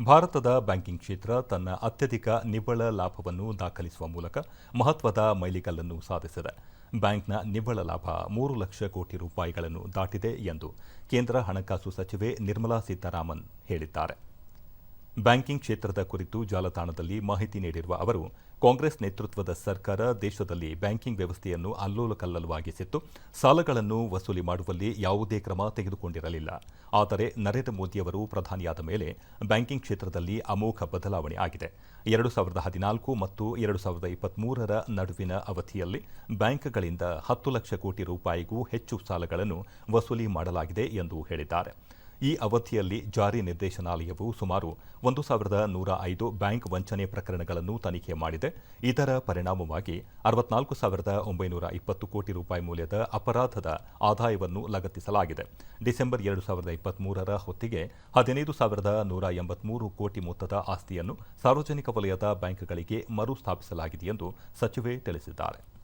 ಭಾರತದ ಬ್ಯಾಂಕಿಂಗ್ ಕ್ಷೇತ್ರ ತನ್ನ ಅತ್ಯಧಿಕ ನಿವ್ವಳ ಲಾಭವನ್ನು ದಾಖಲಿಸುವ ಮೂಲಕ ಮಹತ್ವದ ಮೈಲಿಗಲ್ಲನ್ನು ಸಾಧಿಸಿದೆ. ಬ್ಯಾಂಕ್ನ ನಿವ್ವಳ ಲಾಭ ಮೂರು ಲಕ್ಷ ಕೋಟಿ ರೂಪಾಯಿಗಳನ್ನು ದಾಟಿದೆ ಎಂದು ಕೇಂದ್ರ ಹಣಕಾಸು ಸಚಿವೆ ನಿರ್ಮಲಾ ಸೀತಾರಾಮನ್ ಹೇಳಿದ್ದಾರೆ. ಬ್ಯಾಂಕಿಂಗ್ ಕ್ಷೇತ್ರದ ಕುರಿತು ಜಾಲತಾಣದಲ್ಲಿ ಮಾಹಿತಿ ನೀಡಿರುವ ಅವರು, ಕಾಂಗ್ರೆಸ್ ನೇತೃತ್ವದ ಸರ್ಕಾರ ದೇಶದಲ್ಲಿ ಬ್ಯಾಂಕಿಂಗ್ ವ್ಯವಸ್ಥೆಯನ್ನು ಅಲ್ಲೋಲಕಲ್ಲೋಲವಾಗಿಸಿತ್ತು. ಸಾಲಗಳನ್ನು ವಸೂಲಿ ಮಾಡುವಲ್ಲಿ ಯಾವುದೇ ಕ್ರಮ ತೆಗೆದುಕೊಂಡಿರಲಿಲ್ಲ. ಆದರೆ ನರೇಂದ್ರ ಮೋದಿಯವರು ಪ್ರಧಾನಿಯಾದ ಮೇಲೆ ಬ್ಯಾಂಕಿಂಗ್ ಕ್ಷೇತ್ರದಲ್ಲಿ ಅಮೋಘ ಬದಲಾವಣೆ ಆಗಿದೆ. ಎರಡು ಸಾವಿರದ ಹದಿನಾಲ್ಕು ಮತ್ತು ಎರಡು ಸಾವಿರದ ಇಪ್ಪತ್ಮೂರರ ನಡುವಿನ ಅವಧಿಯಲ್ಲಿ ಬ್ಯಾಂಕ್ಗಳಿಂದ ಹತ್ತು ಲಕ್ಷ ಕೋಟಿ ರೂಪಾಯಿಗೂ ಹೆಚ್ಚು ಸಾಲಗಳನ್ನು ವಸೂಲಿ ಮಾಡಲಾಗಿದೆ ಎಂದು ಹೇಳಿದ್ದಾರೆ. ಈ ಅವಧಿಯಲ್ಲಿ ಜಾರಿ ನಿರ್ದೇಶನಾಲಯವು ಸುಮಾರು ಒಂದು ಸಾವಿರದ ನೂರ ಐದು ಬ್ಯಾಂಕ್ ವಂಚನೆ ಪ್ರಕರಣಗಳನ್ನು ತನಿಖೆ ಮಾಡಿದೆ. ಇದರ ಪರಿಣಾಮವಾಗಿ ಅರವತ್ನಾಲ್ಕು ಸಾವಿರದ ಒಂಬೈನೂರ ಇಪ್ಪತ್ತು ಕೋಟಿ ರೂಪಾಯಿ ಮೌಲ್ಯದ ಅಪರಾಧದ ಆದಾಯವನ್ನು ಲಗತ್ತಿಸಲಾಗಿದೆ. ಡಿಸೆಂಬರ್ ಎರಡು ಸಾವಿರದ ಇಪ್ಪತ್ಮೂರರ ಹೊತ್ತಿಗೆ ಹದಿನೈದು ಸಾವಿರದ ನೂರ ಎಂಬತ್ಮೂರು ಕೋಟಿ ಮೊತ್ತದ ಆಸ್ತಿಯನ್ನು ಸಾರ್ವಜನಿಕ ವಲಯದ ಬ್ಯಾಂಕ್ಗಳಿಗೆ ಮರುಸ್ಥಾಪಿಸಲಾಗಿದೆ ಎಂದು ಸಚಿವೆ ತಿಳಿಸಿದ್ದಾರೆ.